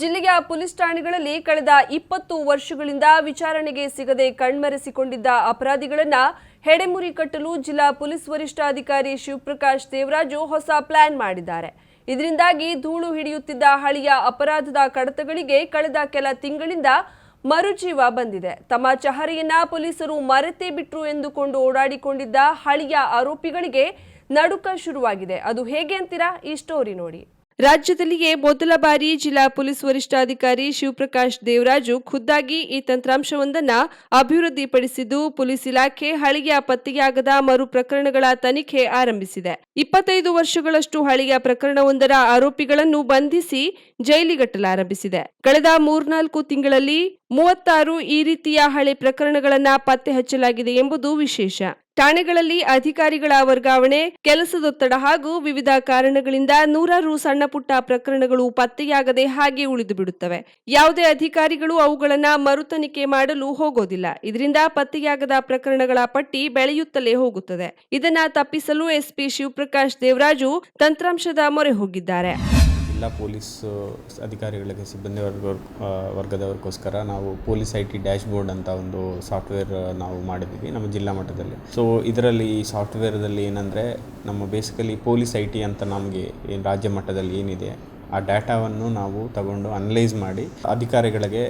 ಜಿಲ್ಲೆಯ ಪೊಲೀಸ್ ಠಾಣೆಗಳಲ್ಲಿ ಕಳೆದ ಇಪ್ಪತ್ತು ವರ್ಷಗಳಿಂದ ವಿಚಾರಣೆಗೆ ಸಿಗದೆ ಕಣ್ಮರೆಸಿಕೊಂಡಿದ್ದ ಅಪರಾಧಿಗಳನ್ನು ಹೆಡೆಮುರಿ ಕಟ್ಟಲು ಜಿಲ್ಲಾ ಪೊಲೀಸ್ ವರಿಷ್ಠಾಧಿಕಾರಿ ಶಿವಪ್ರಕಾಶ್ ದೇವರಾಜು ಹೊಸ ಪ್ಲಾನ್ ಮಾಡಿದ್ದಾರೆ. ಇದರಿಂದಾಗಿ ಧೂಳು ಹಿಡಿಯುತ್ತಿದ್ದ ಹಳೆಯ ಅಪರಾಧದ ಕಡತಗಳಿಗೆ ಕಳೆದ ಕೆಲ ತಿಂಗಳಿಂದ ಮರುಜೀವ ಬಂದಿದೆ. ತಮ್ಮ ಚಹರೆಯನ್ನ ಪೊಲೀಸರು ಮರೆತೇ ಬಿಟ್ರು ಎಂದುಕೊಂಡು ಓಡಾಡಿಕೊಂಡಿದ್ದ ಹಳೆಯ ಆರೋಪಿಗಳಿಗೆ ನಡುಕ ಶುರುವಾಗಿದೆ. ಅದು ಹೇಗೆ ಅಂತೀರಾ? ಈ ಸ್ಟೋರಿ ನೋಡಿ. ರಾಜ್ಯದಲ್ಲಿಯೇ ಮೊದಲ ಬಾರಿ ಜಿಲ್ಲಾ ಪೊಲೀಸ್ ವರಿಷ್ಠಾಧಿಕಾರಿ ಶಿವಪ್ರಕಾಶ್ ದೇವರಾಜು ಖುದ್ದಾಗಿ ಈ ತಂತ್ರಾಂಶವೊಂದನ್ನು ಅಭಿವೃದ್ಧಿಪಡಿಸಿದ್ದು ಪೊಲೀಸ್ ಇಲಾಖೆ ಹಳೆಯ ಪತ್ತೆಯಾಗದ ಮರು ಪ್ರಕರಣಗಳ ತನಿಖೆ ಆರಂಭಿಸಿದೆ. ಇಪ್ಪತ್ತೈದು ವರ್ಷಗಳಷ್ಟು ಹಳೆಯ ಪ್ರಕರಣವೊಂದರ ಆರೋಪಿಗಳನ್ನು ಬಂಧಿಸಿ ಜೈಲಿಗಟ್ಟಲಾರಂಭಿಸಿದೆ. ಕಳೆದ ಮೂರ್ನಾಲ್ಕು ತಿಂಗಳಲ್ಲಿ ಮೂವತ್ತಾರು ಈ ರೀತಿಯ ಹಳೆ ಪ್ರಕರಣಗಳನ್ನು ಪತ್ತೆ ಹಚ್ಚಲಾಗಿದೆ ಎಂಬುದು ವಿಶೇಷ. ಠಾಣೆಗಳಲ್ಲಿ ಅಧಿಕಾರಿಗಳ ವರ್ಗಾವಣೆ, ಕೆಲಸದೊತ್ತಡ ಹಾಗೂ ವಿವಿಧ ಕಾರಣಗಳಿಂದ ನೂರಾರು ಸಣ್ಣಪುಟ್ಟ ಪ್ರಕರಣಗಳು ಪತ್ತೆಯಾಗದೆ ಹಾಗೆ ಉಳಿದು ಬಿಡುತ್ತವೆ. ಯಾವುದೇ ಅಧಿಕಾರಿಗಳು ಅವುಗಳನ್ನು ಮರುತನಿಖೆ ಮಾಡಲು ಹೋಗೋದಿಲ್ಲ. ಇದರಿಂದ ಪತ್ತೆಯಾಗದ ಪ್ರಕರಣಗಳ ಪಟ್ಟಿ ಬೆಳೆಯುತ್ತಲೇ ಹೋಗುತ್ತದೆ. ಇದನ್ನ ತಪ್ಪಿಸಲು ಎಸ್ಪಿ ಶಿವಪ್ರಕಾಶ್ ದೇವರಾಜು ತಂತ್ರಾಂಶದ ಮೊರೆ ಹೋಗಿದ್ದಾರೆ. ಜಿಲ್ಲಾ ಪೊಲೀಸ್ ಅಧಿಕಾರಿಗಳಿಗೆ, ಸಿಬ್ಬಂದಿ ವರ್ಗ ವರ್ಗದವರಿಗೋಸ್ಕರ ನಾವು police I T dashboard ಅಂತ ಒಂದು ಸಾಫ್ಟ್ವೇರ್ ನಾವು ಮಾಡಿದ್ದೀವಿ ನಮ್ಮ ಜಿಲ್ಲಾ ಮಟ್ಟದಲ್ಲಿ. ಸೊ ಇದರಲ್ಲಿ ಈ ಸಾಫ್ಟ್ವೇರ್ದಲ್ಲಿ ಏನಂದರೆ ನಮ್ಮ ಬೇಸಿಕಲಿ ಪೊಲೀಸ್ ಐ ಟಿ ಅಂತ ನಮಗೆ ರಾಜ್ಯ ಮಟ್ಟದಲ್ಲಿ ಏನಿದೆ, ಆ ಡಾಟಾವನ್ನು ನಾವು ತಗೊಂಡು ಅನಲೈಸ್ ಮಾಡಿ ಅಧಿಕಾರಿಗಳಿಗೆ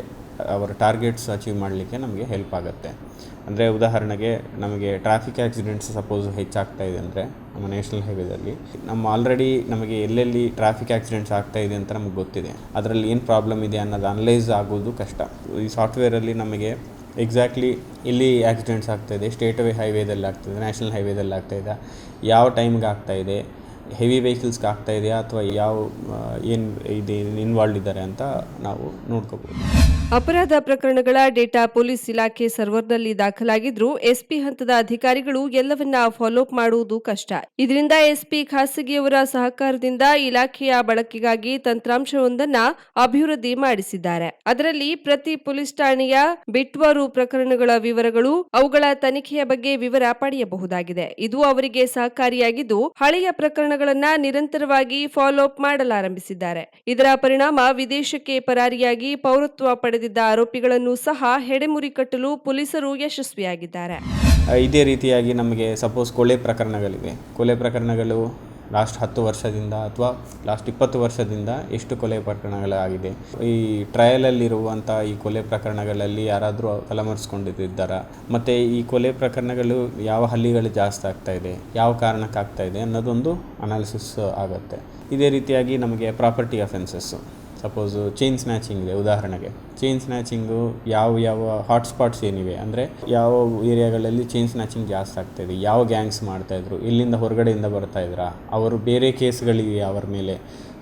ಅವರ ಟಾರ್ಗೆಟ್ಸ್ ಅಚೀವ್ ಮಾಡಲಿಕ್ಕೆ ನಮಗೆ ಹೆಲ್ಪ್ ಆಗುತ್ತೆ. ಅಂದರೆ ಉದಾಹರಣೆಗೆ ನಮಗೆ ಟ್ರಾಫಿಕ್ ಆಕ್ಸಿಡೆಂಟ್ಸ್ ಸಪೋಸ್ ಹೆಚ್ಚಾಗ್ತಾ ಇದೆ ಅಂದರೆ ನಮ್ಮ ನ್ಯಾಷನಲ್ ಹೈವೇದಲ್ಲಿ, ನಮ್ಮ ಆಲ್ರೆಡಿ ನಮಗೆ ಎಲ್ಲೆಲ್ಲಿ ಟ್ರಾಫಿಕ್ ಆಕ್ಸಿಡೆಂಟ್ಸ್ ಆಗ್ತಾ ಇದೆ ಅಂತ ನಮಗೆ ಗೊತ್ತಿದೆ. ಅದರಲ್ಲಿ ಏನು ಪ್ರಾಬ್ಲಮ್ ಇದೆ ಅನ್ನೋದು ಅನಲೈಸ್ ಆಗೋದು ಕಷ್ಟ. ಈ ಸಾಫ್ಟ್ವೇರಲ್ಲಿ ನಮಗೆ ಎಕ್ಸಾಕ್ಟ್ಲಿ ಇಲ್ಲಿ ಆಕ್ಸಿಡೆಂಟ್ಸ್ ಆಗ್ತಾ ಇದೆ, ಸ್ಟೇಟ್ ವೇ ಹೈವೇದಲ್ಲಿ ಆಗ್ತಾಯಿದೆ ನ್ಯಾಷನಲ್ ಹೈವೇದಲ್ಲಿ ಆಗ್ತಾ ಇದೆ, ಯಾವ ಟೈಮ್ಗೆ ಇದೆ, ಹೆವಿ ವೆಹಿಕಲ್ಸ್ಗೆ ಆಗ್ತಾ ಇದೆಯಾ ಅಥವಾ ಯಾವ ಏನು ಇದು ಇನ್ವಾಲ್ವ್ ಇದ್ದಾರೆ ಅಂತ ನಾವು ನೋಡ್ಕೋಬೋದು. ಅಪರಾಧ ಪ್ರಕರಣಗಳ ಡೇಟಾ ಪೊಲೀಸ್ ಇಲಾಖೆ ಸರ್ವರ್ನಲ್ಲಿ ದಾಖಲಾಗಿದ್ರೂ ಎಸ್ಪಿ ಹಂತದ ಅಧಿಕಾರಿಗಳು ಎಲ್ಲವನ್ನ ಫಾಲೋಅಪ್ ಮಾಡುವುದು ಕಷ್ಟ. ಇದರಿಂದ ಎಸ್ಪಿ ಖಾಸಗಿಯವರ ಸಹಕಾರದಿಂದ ಇಲಾಖೆಯ ಬಳಕೆಗಾಗಿ ತಂತ್ರಾಂಶವೊಂದನ್ನ ಅಭಿವೃದ್ಧಿ ಮಾಡಿಸಿದ್ದಾರೆ. ಅದರಲ್ಲಿ ಪ್ರತಿ ಪೊಲೀಸ್ ಠಾಣೆಯ ಬಿಟ್ವಾರು ಪ್ರಕರಣಗಳ ವಿವರಗಳು, ಅವುಗಳ ತನಿಖೆಯ ಬಗ್ಗೆ ವಿವರ ಪಡೆಯಬಹುದಾಗಿದೆ. ಇದು ಅವರಿಗೆ ಸಹಕಾರಿಯಾಗಿದ್ದು, ಹಳೆಯ ಪ್ರಕರಣಗಳನ್ನ ನಿರಂತರವಾಗಿ ಫಾಲೋಅಪ್ ಮಾಡಲಾರಂಭಿಸಿದ್ದಾರೆ. ಇದರ ಪರಿಣಾಮ ವಿದೇಶಕ್ಕೆ ಪರಾರಿಯಾಗಿ ಪೌರತ್ವ ಪಡೆದಿದ್ದ ಆರೋಪಿಗಳನ್ನು ಸಹ ಹೆಡೆಮುರಿ ಕಟ್ಟಲು ಪೊಲೀಸರು ಯಶಸ್ವಿಯಾಗಿದ್ದಾರೆ. ಇದೇ ರೀತಿಯಾಗಿ ನಮಗೆ ಸಪೋಸ್ ಕೊಲೆ ಪ್ರಕರಣಗಳಿವೆ. ಕೊಲೆ ಪ್ರಕರಣಗಳು ಲಾಸ್ಟ್ ಹತ್ತು ವರ್ಷದಿಂದ ಅಥವಾ ಲಾಸ್ಟ್ ಇಪ್ಪತ್ತು ವರ್ಷದಿಂದ ಎಷ್ಟು ಕೊಲೆ ಪ್ರಕರಣಗಳಾಗಿದೆ. ಈ ಟ್ರಯಲಲ್ಲಿರುವಂಥ ಈ ಕೊಲೆ ಪ್ರಕರಣಗಳಲ್ಲಿ ಯಾರಾದರೂ ತಲೆಮರೆಸ್ಕೊಂಡಿದ್ದಾರಾ ಮತ್ತು ಈ ಕೊಲೆ ಪ್ರಕರಣಗಳು ಯಾವ ಹಳ್ಳಿಗಳು ಜಾಸ್ತಿ ಆಗ್ತಾ ಇದೆ? ಯಾವ ಕಾರಣಕ್ಕೆ ಆಗ್ತಾ ಇದೆ ಅನ್ನೋದೊಂದು ಅನಾಲಿಸಿಸ್ ಆಗುತ್ತೆ. ಇದೇ ರೀತಿಯಾಗಿ ನಮಗೆ property offences suppose chain snatching ಇದೆ, ಉದಾಹರಣೆಗೆ. ಚೈನ್ ಸ್ನ್ಯಾಚಿಂಗು ಯಾವ ಯಾವ ಹಾಟ್ಸ್ಪಾಟ್ಸ್ ಏನಿವೆ, ಅಂದರೆ ಯಾವ ಏರಿಯಾಗಳಲ್ಲಿ ಚೈನ್ ಸ್ನ್ಯಾಚಿಂಗ್ ಜಾಸ್ತಿ ಆಗ್ತಾಯಿದೆ ಯಾವ ಗ್ಯಾಂಗ್ಸ್ ಮಾಡ್ತಾಯಿದ್ರು ಇಲ್ಲಿಂದ ಹೊರಗಡೆಯಿಂದ ಬರ್ತಾ ಇದ್ರಾ, ಅವರು ಬೇರೆ ಕೇಸ್ಗಳಿವೆ ಅವರ ಮೇಲೆ.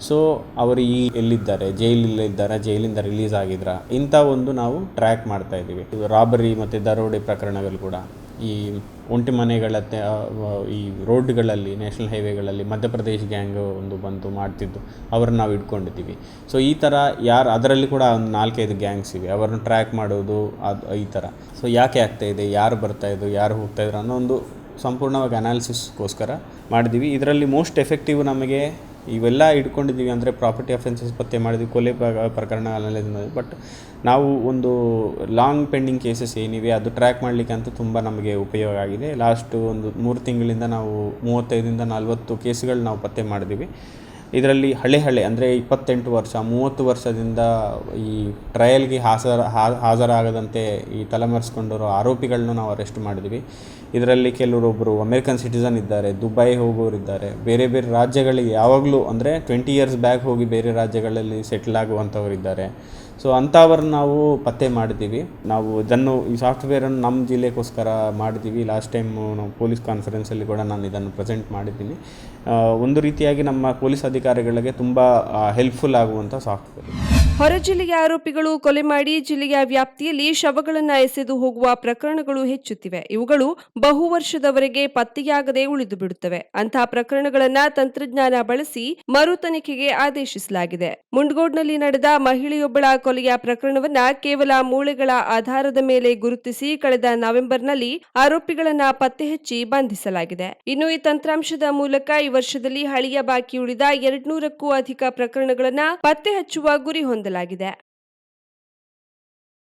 ಸೊ ಅವರು ಈ ಎಲ್ಲಿದ್ದಾರೆ ಜೈಲಲ್ಲಿದ್ದಾರಾ ಜೈಲಿಂದ ರಿಲೀಸ್ ಆಗಿದ್ರಾ, ಇಂಥ ಒಂದು ನಾವು ಟ್ರ್ಯಾಕ್ ಮಾಡ್ತಾ ಇದ್ದೀವಿ. ರಾಬರಿ ಮತ್ತು ದರೋಡೆ ಪ್ರಕರಣಗಳು ಕೂಡ. ಈ ಒಂಟಿ ಮನೆಗಳ ತೆ- ಆ, ವ- ಈ ರೋಡ್ಗಳಲ್ಲಿ ನ್ಯಾಷನಲ್ ಹೈವೇಗಳಲ್ಲಿ ಮಧ್ಯಪ್ರದೇಶ್ ಗ್ಯಾಂಗ್ ಒಂದು ಬಂತು ಮಾಡ್ತಿದ್ದು. ಅವ್ರನ್ನ ನಾವು ಇಟ್ಕೊಂಡಿದ್ದೀವಿ ಸೊ ಈ ಥರ ಯಾರು ಅದರಲ್ಲಿ ಕೂಡ ಒಂದು ನಾಲ್ಕೈದು ಗ್ಯಾಂಗ್ಸ್ ಇವೆ. ಅವರನ್ನು ಟ್ರ್ಯಾಕ್ ಮಾಡೋದು ಅದು ಈ ಥರ. ಸೊ ಯಾಕೆ ಆಗ್ತಾ ಇದೆ ಯಾರು ಬರ್ತಾ ಇದ್ರು ಯಾರು ಹೋಗ್ತಾಯಿದ್ರು ಅನ್ನೋ ಒಂದು ಸಂಪೂರ್ಣವಾಗಿ ಅನಾಲಿಸಿಸ್ಗೋಸ್ಕರ ಮಾಡಿದ್ದೀವಿ. ಇದರಲ್ಲಿ ಮೋಸ್ಟ್ ಎಫೆಕ್ಟಿವ್ ನಮಗೆ ಇವೆಲ್ಲ ಇಟ್ಕೊಂಡಿದ್ದೀವಿ ಅಂದರೆ ಪ್ರಾಪರ್ಟಿ ಅಫೆನ್ಸಸ್ ಪತ್ತೆ ಮಾಡಿದ್ವಿ, ಕೊಲೆ ಪ್ರ- ಪ್ರಕರಣ ಬಟ್ ನಾವು ಒಂದು ಲಾಂಗ್ ಪೆಂಡಿಂಗ್ ಕೇಸಸ್ ಏನಿವೆ, ಅದು ಟ್ರ್ಯಾಕ್ ಮಾಡಲಿಕ್ಕೆ ಅಂತೂ ತುಂಬ ನಮಗೆ ಉಪಯೋಗ ಆಗಿದೆ. ಲಾಸ್ಟು ಒಂದು ಮೂರು ತಿಂಗಳಿಂದ ನಾವು ಮೂವತ್ತೈದರಿಂದ ನಲ್ವತ್ತು ಕೇಸ್ಗಳು ನಾವು ಪತ್ತೆ ಮಾಡಿದ್ದೀವಿ. ಇದರಲ್ಲಿ ಹಳೆ ಹಳೆ ಅಂದರೆ ಇಪ್ಪತ್ತೆಂಟು ವರ್ಷ, ಮೂವತ್ತು ವರ್ಷದಿಂದ ಈ ಟ್ರಯಲ್ಗೆ ಹಾಜರ ಹಾಜರಾಗದಂತೆ ಈ ತಲೆಮರೆಸ್ಕೊಂಡಿರೋ ಆರೋಪಿಗಳನ್ನ ನಾವು ಅರೆಸ್ಟ್ ಮಾಡಿದ್ವಿ. ಇದರಲ್ಲಿ ಕೆಲವರೊಬ್ಬರು ಅಮೇರಿಕನ್ ಸಿಟಿಸನ್ ಇದ್ದಾರೆ ದುಬೈ ಹೋಗೋರಿದ್ದಾರೆ. ಬೇರೆ ಬೇರೆ ರಾಜ್ಯಗಳಿಗೆ ಯಾವಾಗಲೂ ಅಂದರೆ ಟ್ವೆಂಟಿ ಇಯರ್ಸ್ ಬ್ಯಾಕ್ ಹೋಗಿ ಬೇರೆ ರಾಜ್ಯಗಳಲ್ಲಿ ಸೆಟ್ಲ್ ಆಗುವಂಥವರಿದ್ದಾರೆ. ಸೊ ಅಂಥವ್ರನ್ನ ನಾವು ಪತ್ತೆ ಮಾಡಿದ್ದೀವಿ. ನಾವು ಇದನ್ನು, ಈ ಸಾಫ್ಟ್ವೇರನ್ನು ನಮ್ಮ ಜಿಲ್ಲೆಗೋಸ್ಕರ ಮಾಡಿದ್ದೀವಿ. ಲಾಸ್ಟ್ ಟೈಮ್ ನಾವು ಪೊಲೀಸ್ ಕಾನ್ಫರೆನ್ಸಲ್ಲಿ ಕೂಡ ನಾನು ಇದನ್ನು ಪ್ರೆಸೆಂಟ್ ಮಾಡಿದ್ದೀನಿ. ಒಂದು ರೀತಿಯಾಗಿ ನಮ್ಮ ಪೊಲೀಸ್ ಅಧಿಕಾರಿಗಳಿಗೆ ತುಂಬ ಹೆಲ್ಪ್ಫುಲ್ ಆಗುವಂಥ ಸಾಫ್ಟ್ವೇರ್ ಹೊರ ಜಿಲ್ಲೆಯ ಆರೋಪಿಗಳು ಕೊಲೆ ಮಾಡಿ ಜಿಲ್ಲೆಯ ವ್ಯಾಪ್ತಿಯಲ್ಲಿ ಶವಗಳನ್ನು ಎಸೆದು ಹೋಗುವ ಪ್ರಕರಣಗಳು ಹೆಚ್ಚುತ್ತಿವೆ. ಇವುಗಳು ಬಹು ವರ್ಷದವರೆಗೆ ಪತ್ತೆಯಾಗದೆ ಉಳಿದು ಬಿಡುತ್ತವೆ. ಅಂತಹ ಪ್ರಕರಣಗಳನ್ನ ತಂತ್ರಜ್ಞಾನ ಬಳಸಿ ಮರು ತನಿಖೆಗೆ ಆದೇಶಿಸಲಾಗಿದೆ. ಮುಂಡ್ಗೋಡ್ನಲ್ಲಿ ನಡೆದ ಮಹಿಳೆಯೊಬ್ಬಳ ಕೊಲೆಯ ಪ್ರಕರಣವನ್ನ ಕೇವಲ ಮೂಳೆಗಳ ಆಧಾರದ ಮೇಲೆ ಗುರುತಿಸಿ ಕಳೆದ ನವೆಂಬರ್ನಲ್ಲಿ ಆರೋಪಿಗಳನ್ನ ಪತ್ತೆ ಹಚ್ಚಿ ಬಂಧಿಸಲಾಗಿದೆ. ಇನ್ನು ಈ ತಂತ್ರಾಂಶದ ಮೂಲಕ ಈ ವರ್ಷದಲ್ಲಿ ಹಳಿಯ ಬಾಕಿ ಉಳಿದ ಎರಡ್ನೂರಕ್ಕೂ ಅಧಿಕ ಪ್ರಕರಣಗಳನ್ನ ಪತ್ತೆ ಹಚ್ಚುವ ಗುರಿ ಹೊಂದಲಾಗಿದೆ ಮಾಡಲಾಗಿದೆ